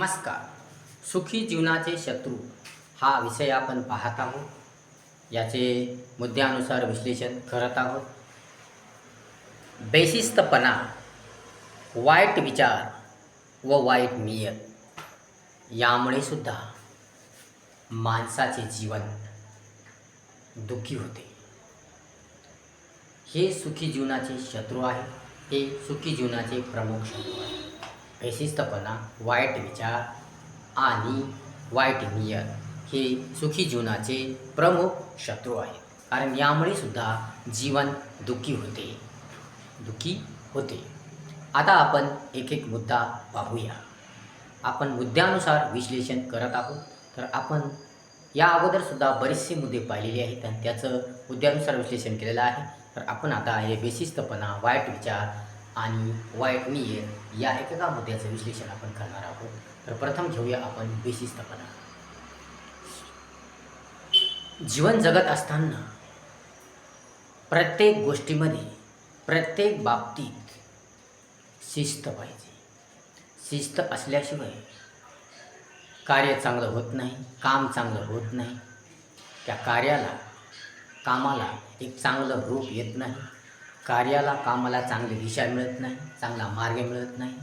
नमस्कार. सुखी जीवनाचे शत्रू हा विषय आपण पाहत आहोत. याचे मुद्द्यानुसार विश्लेषण करत आहोत. बेशिस्तपणा वाईट विचार व वाईट नियत यामुळे सुद्धा माणसाचे जीवन दुःखी होते. हे सुखी जीवनाचे शत्रू आहे. हे सुखी जीवनाचे प्रमुख शत्रू आहे. बेशिस्तपणा वाईट विचार आणि वाईट नियत हे सुखी जीवनाचे प्रमुख शत्रू आहेत. कारण यामुळे सुद्धा जीवन दुःखी होते. दुःखी होते. आता आपण एक एक मुद्दा पाहूया. आपण मुद्द्यानुसार विश्लेषण करत आहोत. तर आपण या अगोदरसुद्धा बरेचसे मुद्दे पाहिलेले आहेत आणि त्याचं मुद्द्यानुसार विश्लेषण केलेलं आहे. तर आपण आता हे बेशिस्तपणा वाईट विचार आणि वाईट नियत या एकेका मुद्द्याचं विश्लेषण आपण करणार आहोत. तर प्रथम घेऊया आपण विशिष्टपणा. जीवन जगत असताना प्रत्येक गोष्टीमध्ये प्रत्येक बाबतीत शिस्त पाहिजे. शिस्त असल्याशिवाय कार्य चांगलं होत नाही काम चांगलं होत नाही. त्या कार्याला कामाला एक चांगलं रूप येत नाही. कार्याला कामाला चांगली दिशा मिळत नाही चांगला मार्ग मिळत नाही.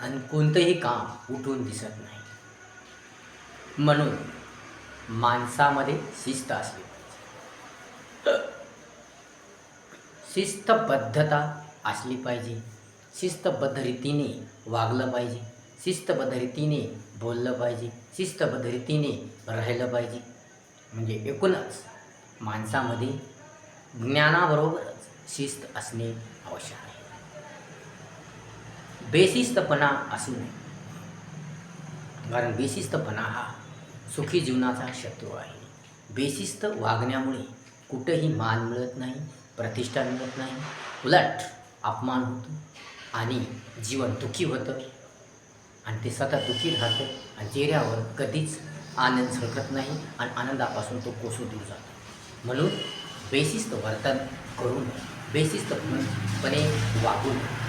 आणि कोणतंही काम उठून दिसत नाही. म्हणून माणसामध्ये शिस्त असली पाहिजे. शिस्तबद्धता असली पाहिजे. शिस्तबद्ध रीतीने वागलं पाहिजे. शिस्तबद्ध रीतीने बोललं पाहिजे. शिस्तबद्ध रीतीने राहिलं पाहिजे. म्हणजे एकूणच माणसामध्ये ज्ञानाबरोबरच शिस्त असणे आवश्यक आहे. बेशिस्तपणा असू नये. कारण बेशिस्तपणा हा सुखी जीवनाचा शत्रू आहे. बेशिस्त वागण्यामुळे कुठंही मान मिळत नाही प्रतिष्ठा मिळत नाही उलट अपमान होतो आणि जीवन दुःखी होतं. आणि ते सतत दुःखी राहतं आणि चेहऱ्यावर कधीच आनंद झळकत नाही आणि आनंदापासून तो कोसू दूर जातो. म्हणून बेशिस्त वर्तन करून नये बेशिस्तपणे वागू नये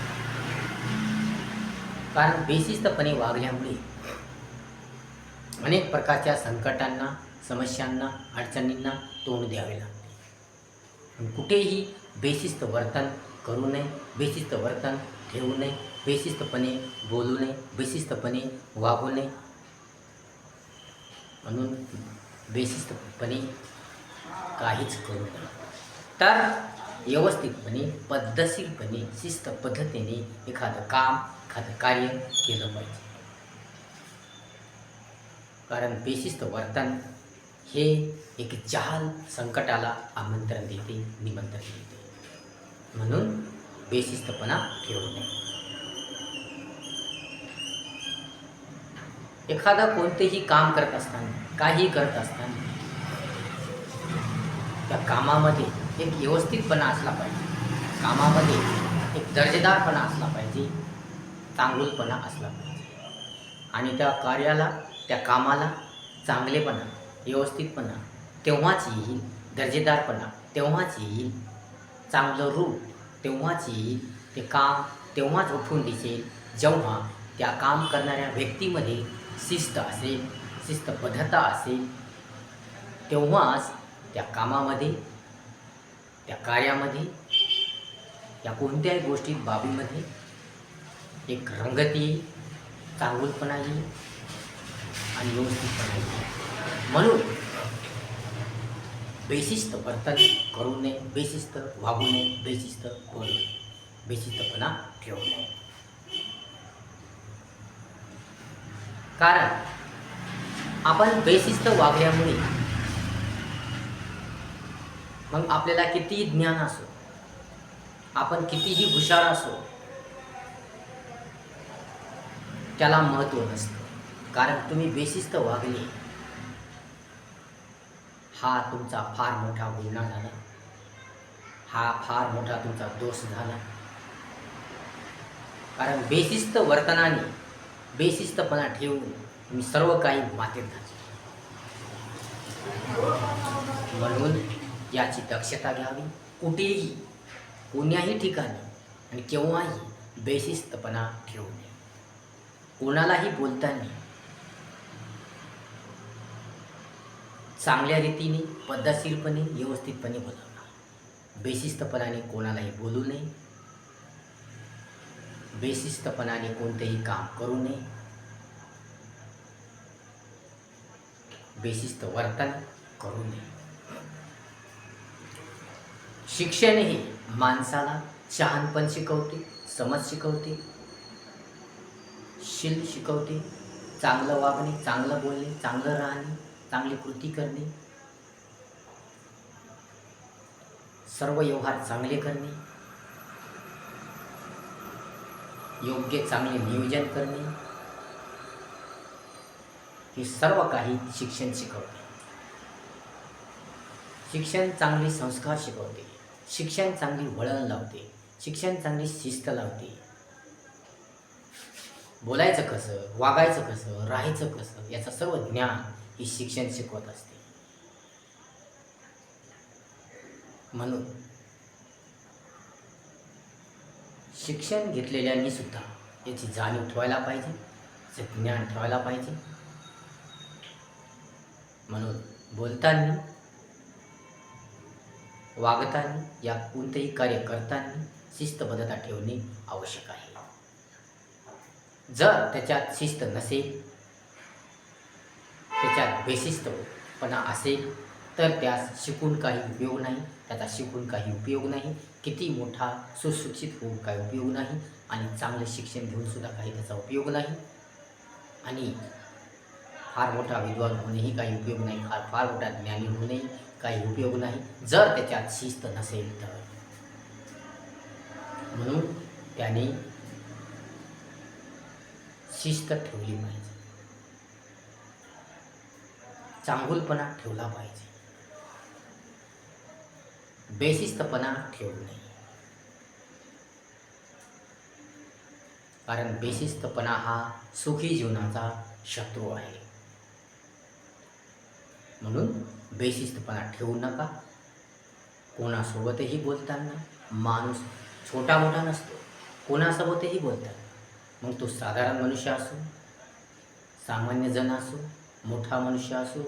कारण बेशिस्तपणे वागल्यामुळे अनेक प्रकारच्या संकटांना समस्यांना अडचणींना तोंड द्यावे लागते. कुठेही बेशिस्त वर्तन करू नये बेशिस्त वर्तन ठेवू नये बेशिस्तपणे बोलू नये बेशिस्तपणे वागू नये. म्हणून बेशिस्तपणे काहीच करू नये. तर व्यवस्थितपणे पद्धतशीरपणे शिस्त पद्धतीने एखादं काम एखादं कार्य केलं पाहिजे. कारण बेशिस्त वर्तन हे एक जहाल संकटाला आमंत्रण देते निमंत्रण देते. म्हणून बेशिस्तपणा ठेवू नये. एखादा कोणतेही काम करत असताना काही करत असताना त्या कामामध्ये एक व्यवस्थितपणा असला पाहिजे. कामामध्ये एक दर्जेदारपणा असला पाहिजे. चांगलपणा असला पाहिजे. आणि त्या कार्याला त्या कामाला चांगलेपणा व्यवस्थितपणा तेव्हाच येईल. दर्जेदारपणा तेव्हाच येईल. चांगलं रूप तेव्हाच येईल. ते काम तेव्हाच उठून दिसेल. जेव्हा त्या काम करणाऱ्या व्यक्तीमध्ये शिस्त असेल शिस्तबद्धता असेल तेव्हाच त्या कामामध्ये त्या कार्यामध्ये या कोणत्याही गोष्टीत बाबीमध्ये एक रंगत येईल चांगुलपणा येईल आणि व्यवस्थितपणा येईल म्हणून बेशिस्त वर्तन करू नये बेशिस्त वागू नये बेशिस्त बोलू नये बेशिस्तपणा ठेवू नये. कारण आपण बेशिस्त वागल्यामुळे मग आपल्याला कितीही ज्ञान असो आपण कितीही हुशार असो त्याला महत्त्व नसतं. कारण तुम्ही बेशिस्त वागले हा तुमचा फार मोठा गुन्हा झाला. हा फार मोठा तुमचा दोष झाला. कारण बेशिस्त वर्तनाने बेशिस्तपणा ठेवून तुम्ही सर्व काही मातीत घातले. म्हणून याची दक्षता घ्यावी. कुठेही कोण्याही ठिकाणी आणि केव्हाही बेशिस्तपणा ठेवू नये. कोणालाही बोलताना चांगल्या रीतीने पद्धतशीरपणे व्यवस्थितपणे बोलावं. बेशिस्तपणाने कोणालाही बोलू नये. बेशिस्तपणाने कोणतेही काम करू नये. बेशिस्त वर्तन करू नये. शिक्षण हे माणसाला शहाणपण शिकवते समज शिकवते शील शिकवते चांगलं वागणे चांगलं बोलणे चांगलं राहणे चांगली कृती करणे सर्व व्यवहार चांगले करणे योग्य चांगले नियोजन करणे हे सर्व काही शिक्षण शिकवते. शिक्षण चांगले संस्कार शिकवते. शिक्षण चांगली वळण लावते. शिक्षण चांगली शिस्त लावते. बोलायचं कसं वागायचं कसं राहायचं कसं याचं सर्व ज्ञान ही शिक्षण शिकवत असते. म्हणून शिक्षण घेतलेल्यांनी सुद्धा याची जाणीव ठेवायला पाहिजे याचं ज्ञान ठेवायला पाहिजे. म्हणून बोलताना वागताना या कोणतेही कार्य करताना शिस्तबद्धता ठेवणे आवश्यक आहे. जर त्याच्यात शिस्त नसेल त्याच्यात बेशिस्तपणा असेल तर त्यास शिकून काही उपयोग नाही. त्याचा शिकून काही उपयोग नाही. किती मोठा सुशिक्षित होऊन काही उपयोग नाही आणि चांगलं शिक्षण घेऊन सुद्धा काही त्याचा उपयोग नाही. आणि फार मोठा विद्वान होणेही काही उपयोग नाही. फार फार मोठा ज्ञानी होणेही काही उपयोग नाही. जर त्याच्यात शिस्त नसेल तर. म्हणून त्याने शिस्त ठेवली पाहिजे. चांगुलपणा ठेवला पाहिजे. बेशिस्तपणा ठेवू नये. कारण बेशिस्तपणा हा सुखी जीवनाचा शत्रू आहे. म्हणून बेशिस्तपणा ठेवू नका. कोणासोबतही बोलताना माणूस छोटा मोठा नसतो. कोणासोबतही बोलताना. मग तो साधारण मनुष्य असो सामान्य जण असो मोठा मनुष्य असो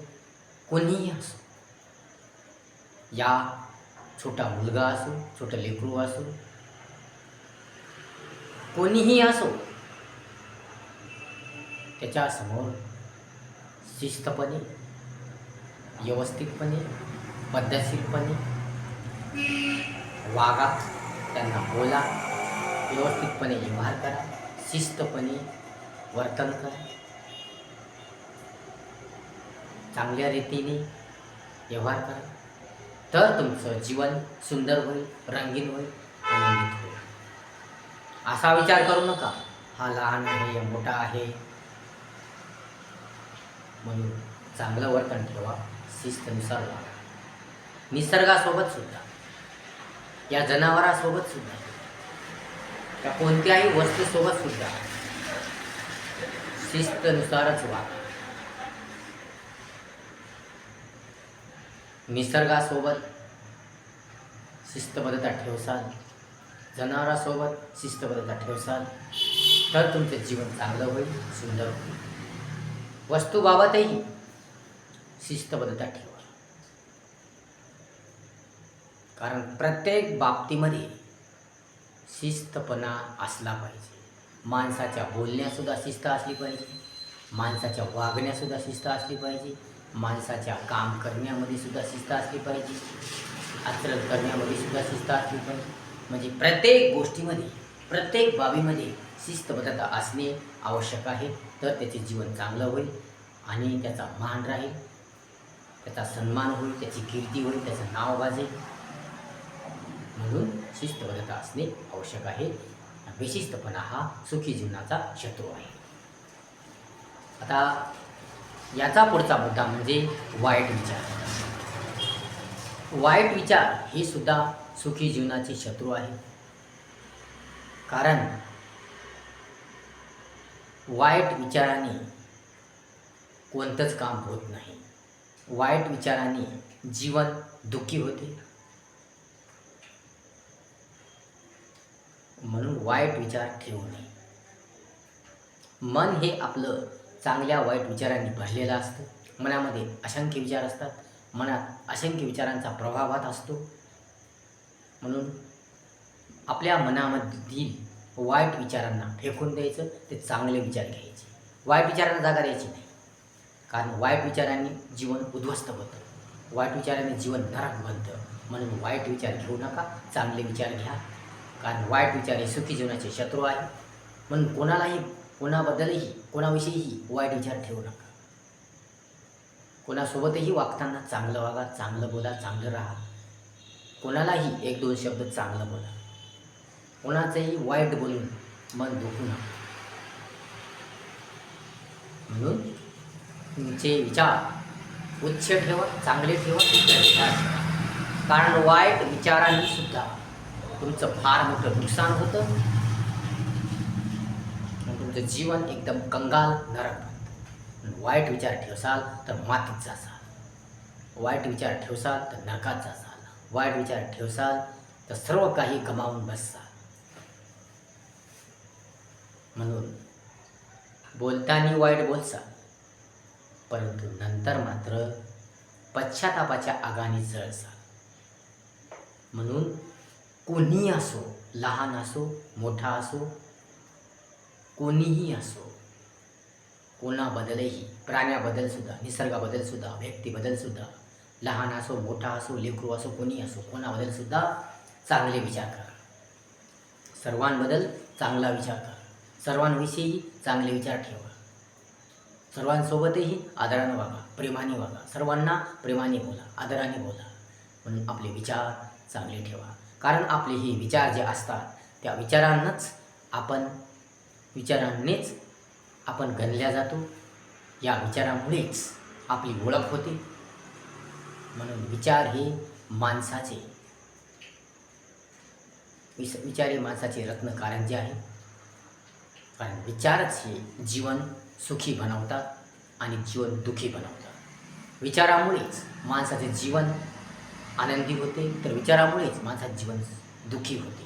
कोणीही असो. या छोटा मुलगा असो छोटं लेकरू असो कोणीही असो त्याच्यासमोर शिस्तपणे व्यवस्थितपणे पद्धतशीरपणे वागा त्यांना बोला व्यवस्थितपणे व्यवहार करा शिस्तपणे वर्तन करा. चांगल्या रीतीने व्यवहार करा. तर तुमचं जीवन सुंदर होईल रंगीन होईल आनंदित होईल. असा विचार करू नका. हा लहान आहे मोठा आहे. म्हणून चांगलं वर्तन ठेवा. शिस्तनुसार वागा. निसर्गासोबत सुद्धा. या जनावरासोबत सुद्धा. त्या कोणत्याही वस्तूसोबत सुद्धा. शिस्तनुसारच वागा. निसर्गासोबत शिस्तबद्धता ठेवसाल. जनावरासोबत शिस्तबद्धता ठेवसाल. तर तुमचं जीवन चांगलं होईल सुंदर होईल. वस्तूबाबतही शिस्तबद्धता ठेवा कारण प्रत्येक बाबतीमध्ये शिस्तपणा असला पाहिजे. माणसाच्या बोलण्यासुद्धा शिस्त असली पाहिजे. माणसाच्या वागण्यासुद्धा शिस्त असली पाहिजे. माणसाच्या काम करण्यामध्ये सुद्धा शिस्त असली पाहिजे. आचरण करण्यामध्ये सुद्धा शिस्त असली पाहिजे. म्हणजे प्रत्येक गोष्टीमध्ये प्रत्येक बाबीमध्ये शिस्तबद्धता असणे आवश्यक आहे. तर त्याचे जीवन चांगलं होईल आणि त्याचा मान राहील. त्याचा सन्मान होईल त्याची कीर्ती होईल त्याचं नाव वाजेल. म्हणून शिस्तबद्धता असणे आवश्यक आहे. बेशिस्तपणा हा सुखी जीवनाचा शत्रू आहे. आता याचा पुढचा मुद्दा म्हणजे वाईट विचार. वाईट विचार हे सुद्धा सुखी जीवनाचे शत्रू आहे. कारण वाईट विचाराने कोणतंच काम होत नाही. वाईट विचाराने जीवन दुःखी होते. म्हणून वाईट विचार ठेवू नये. मन हे आपलं चांगल्या वाईट विचारांनी भरलेलं असतं. मनामध्ये असंख्य विचार असतात. मनात असंख्य विचारांचा प्रभावात असतो. म्हणून आपल्या मनामधील वाईट विचारांना फेकून द्यायचं ते चांगले विचार घ्यायचे. वाईट विचारांना जागा द्यायची. नाही कारण वाईट विचारांनी जीवन उद्ध्वस्त होतं. वाईट विचारांनी जीवन नरक बनतं. म्हणून वाईट विचार घेऊ नका चांगले विचार घ्या. कारण वाईट विचार हे सुखी जीवनाचे शत्रू आहे. म्हणून कोणालाही कोणाबद्दलही कोणाविषयीही वाईट विचार ठेवू नका. कोणासोबतही वागताना चांगलं वागा चांगलं बोला चांगलं राहा. कोणालाही एक दोन शब्द चांगलं बोला. कोणाचंही वाईट बोलून मन दुखू नका. म्हणून तुमचे विचार उच्च ठेवा चांगले ठेवा तुमचे विचार कारण वाईट विचारांनी सुद्धा तुमचं फार मोठं नुकसान होतं. तुमचं जीवन एकदम कंगाल नरक बनतं. वाईट विचार ठेवसाल तर मातीत जासाल. वाईट विचार ठेवसाल तर नरकात जासाल. वाईट विचार ठेवसाल तर सर्व काही गमावून बससाल. म्हणून बोलताना वाईट बोलसाल. परंतु नंतर मात्र पश्चातापाच्या आगाने जळसाल म्हणून कोणीही असो लहान असो मोठा असो कोणीही असो कोणाबद्दलही प्राण्याबद्दल सुद्धा व्यक्तीबद्दलसुद्धा व्यक्तीबद्दल सुद्धा लहान असो मोठा असो लेकरू असो कोणी असो कोणाबद्दल सुद्धा चांगले विचार करा. सर्वांबद्दल चांगला विचार करा. सर्वांविषयी चांगले विचार ठेवा. सर्वांसोबतही आदरानं वागा प्रेमाने वागा. सर्वांना प्रेमाने बोला आदराने बोला. म्हणून आपले विचार चांगले ठेवा. कारण आपले हे विचार जे असतात त्या विचारांनाच आपण विचारांनीच आपण गणल्या जातो. या विचारामुळेच आपली ओळख होते. म्हणून विचार हे माणसाचे विस विचार हे माणसाचे रत्न कारंजे आहे कारण विचारच हे जीवन सुखी बनवतात आणि जीवन दुःखी बनवतात. विचारामुळेच माणसाचे जीवन आनंदी होते तर विचारामुळेच माणसाचे जीवन दुःखी होते.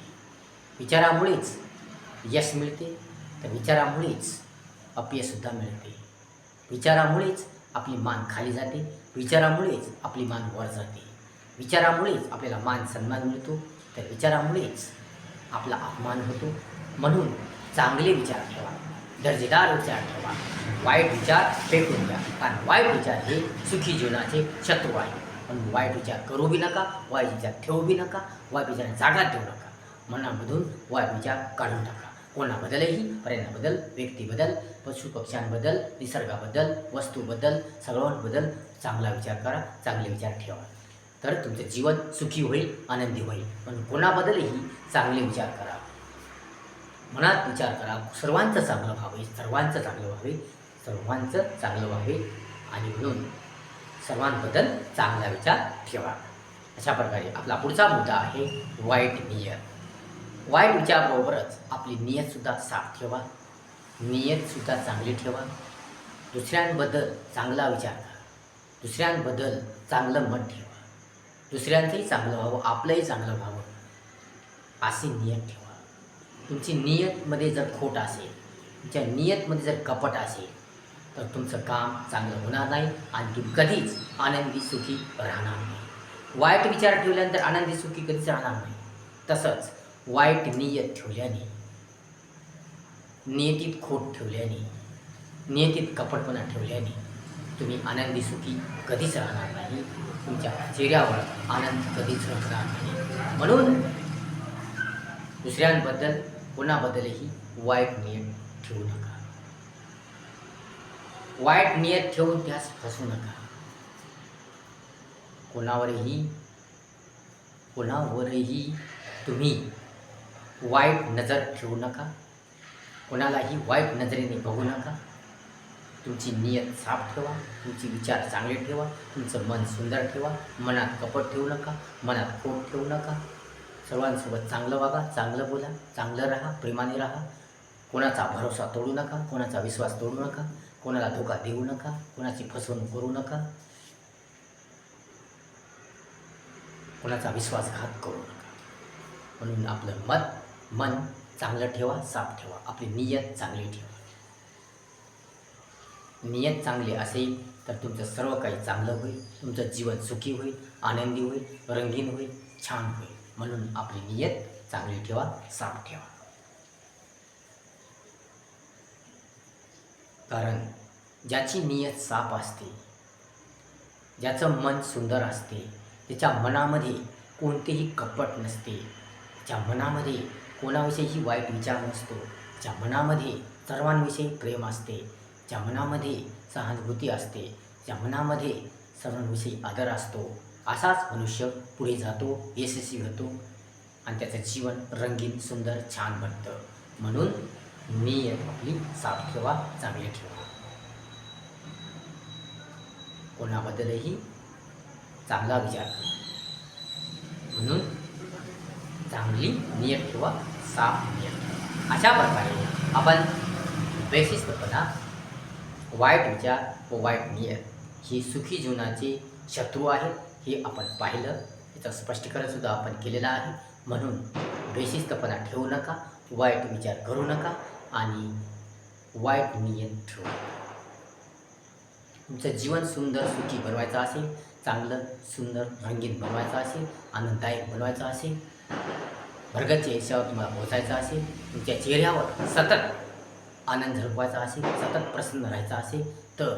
विचारामुळेच यश मिळते तर विचारामुळेच अपयशसुद्धा मिळते. विचारामुळेच आपली मान खाली जाते विचारामुळेच आपली मान वर जाते. विचारामुळेच आपल्याला मान सन्मान मिळतो तर विचारामुळेच आपला अपमान होतो. म्हणून चांगले विचार ठेवा. दर्जेदार विचार ठेवा. वाईट विचार फेकून द्या. कारण वाईट विचार हे सुखी जीवनाचे शत्रू आहे म्हणून वाईट विचार करू बी नका वाईट विचार ठेवू बी नका वाईट विचार जागा ठेवू नका. मनामधून वाईट विचार काढून टाका. कोणाबद्दलही पर्यायाबद्दल व्यक्तीबद्दल पशुपक्ष्यांबद्दल निसर्गाबद्दल वस्तूबद्दल सर्वांबद्दल चांगला विचार करा चांगले विचार ठेवा. तर तुमचं जीवन सुखी होईल आनंदी होईल. म्हणून कोणाबद्दलही चांगले विचार करा. मनात विचार करा. सर्वांचं चांगलं व्हावे सर्वांचं चांगलं व्हावे सर्वांचं चांगलं व्हावे. आणि म्हणून सर्वांबद्दल चांगला विचार ठेवा. अशा प्रकारे आपला पुढचा मुद्दा आहे वाईट नियत. वाईट विचाराबरोबरच आपली नियतसुद्धा साफ ठेवा. नियतसुद्धा चांगली ठेवा. दुसऱ्यांबद्दल चांगला विचार करा. दुसऱ्यांबद्दल चांगलं मत ठेवा. दुसऱ्यांचंही चांगलं व्हावं आपलंही चांगलं व्हावं. अशी नियत ठेवा. तुमची नियतमध्ये जर खोट असेल तुमच्या नियतमध्ये जर कपट असेल तर तुमचं काम चांगलं होणार नाही आणि तुम्ही कधीच आनंदी सुखी राहणार नाही. वाईट विचार ठेवल्यानंतर आनंदी सुखी कधीच राहणार नाही. तसंच वाईट नियत ठेवल्याने नियतीत खोट ठेवल्याने नियतीत कपटपणा ठेवल्याने तुम्ही आनंदी सुखी कधीच राहणार नाही. तुमच्या चेहऱ्यावर आनंद कधीच राहणार नाही. म्हणून दुसऱ्यांबद्दल कोणाबद्दलही वाईट नियत ठेवू नका. वाईट नियत ठेवून त्यास फसू नका. कोणावरही कोणावरही तुम्ही वाईट नजर ठेवू नका. कोणालाही वाईट नजरेने बघू नका. तुमची नियत साफ ठेवा तुमचे विचार चांगले ठेवा तुमचं मन सुंदर ठेवा मनात कपट ठेवू नका मनात खोट ठेवू नका. सर्वांसोबत चांगलं वागा चांगलं बोला चांगलं राहा प्रेमाने राहा. कोणाचा भरोसा तोडू नका कोणाचा विश्वास तोडू नका कोणाला धोका देऊ नका कोणाची फसवणूक करू नका. कोणाचा विश्वासघात करू नका. म्हणून आपलं मत मन चांगलं ठेवा साफ ठेवा. आपली नियत चांगली ठेवा. नियत चांगली असेल तर तुमचं सर्व काही चांगलं होईल. तुमचं जीवन सुखी होईल आनंदी होईल रंगीन होईल छान होईल. म्हणून आपली नियत चांगली ठेवा साफ ठेवा. कारण ज्याची नियत साफ असते ज्याचं मन सुंदर असते त्याच्या मनामध्ये कोणतेही कपट नसते ज्या मनामध्ये कोणाविषयीही वाईट विचार नसतो ज्या मनामध्ये सर्वांविषयी प्रेम असते ज्या मनामध्ये सहानुभूती असते ज्या मनामध्ये सर्वांविषयी आदर असतो. असाच मनुष्य पुढे जातो यशस्वी होतो आणि त्याचं जीवन रंगीन सुंदर छान बनतं. म्हणून नियत आपली साफ ठेवा चांगली ठेवा. कोणाबद्दलही चांगला विचार करा. म्हणून चांगली नियत ठेवा साफ नियत ठेवा. अशा प्रकारे आपण वैशिष्ट्यपणा वाईट विचार व वाईट नियत ही सुखी जीवनाचे शत्रू आहेत. हे आपण पाहिलं. याचं स्पष्टीकरणसुद्धा आपण केलेलं आहे. म्हणून बेशिस्तपणा ठेवू नका. वाईट विचार करू नका. आणि वाईट नियम ठेवू तुमचं जीवन सुंदर सुखी बनवायचं असेल चांगलं सुंदर रंगीत बनवायचं असेल आनंददायक बनवायचं असेल भरगतच्या यशावर तुम्हाला पोहोचायचं असेल तुमच्या चेहऱ्यावर सतत आनंद झळकवायचा असेल सतत प्रसन्न राहायचा असेल तर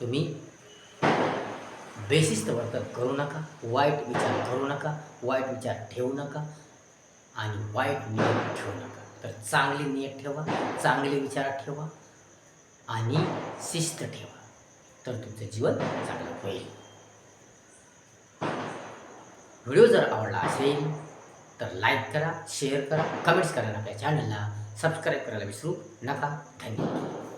तुम्ही बेशिस्त वर्तन करू नका वाईट विचार करू नका वाईट विचार ठेवू नका आणि वाईट नियत ठेवू नका. तर चांगली नियत ठेवा चांगले विचार ठेवा आणि शिस्त ठेवा. तर तुमचं जीवन चांगलं होईल. व्हिडिओ जर आवडला असेल तर लाईक करा शेअर करा कमेंट्स करा आपल्या चॅनलला. सबस्क्राईब करायला विसरू नका. धन्यवाद.